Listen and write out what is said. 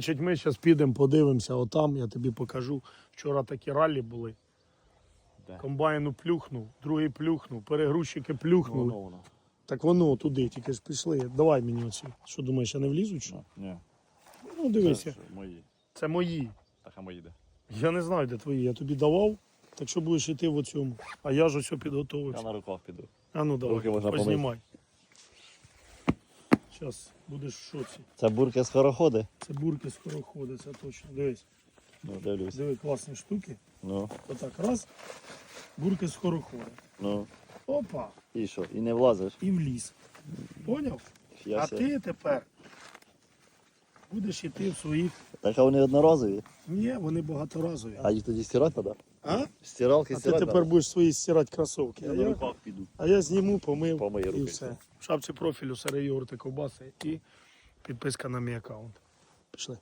Значить, ми зараз підемо, подивимося, отам я тобі покажу. Вчора такі раллі були. Де? Комбайну плюхнув, другий плюхнув, перегрузчики плюхнули. Воно, воно. Так воно туди, тільки ж пішли. Давай мені оці. Що думаєш, я не влізу? Чи? Ні. Ну дивися, Це мої. це мої. Так, а мої де? Я не знаю, де твої. Я тобі давав, так що будеш йти в оцьому. А я ж ось Я підготовився. на руках піду. А ну давай, Руки можна познімай. Зараз будеш в шоці. Це бурки скороходи? Це бурки скороходи, це точно. Дивись, Ну, дивлюсь. диви класні штуки. Ну, Отак, раз, бурки скороходи. ну. Опа, І що? І не влазиш? і в ліс. Поняв? Я а ти тепер будеш йти в своїх. Так а вони одноразові. Ні, вони багаторазові. А їх тоді стирати треба? А? Стиралки А ти стирати тепер будеш свої стирати кросовки. Я А я. А я зніму, помив Помий і руки, все. все. В шапці профілю сири йогурти, ковбаси і підписка на мій аккаунт. Пішли.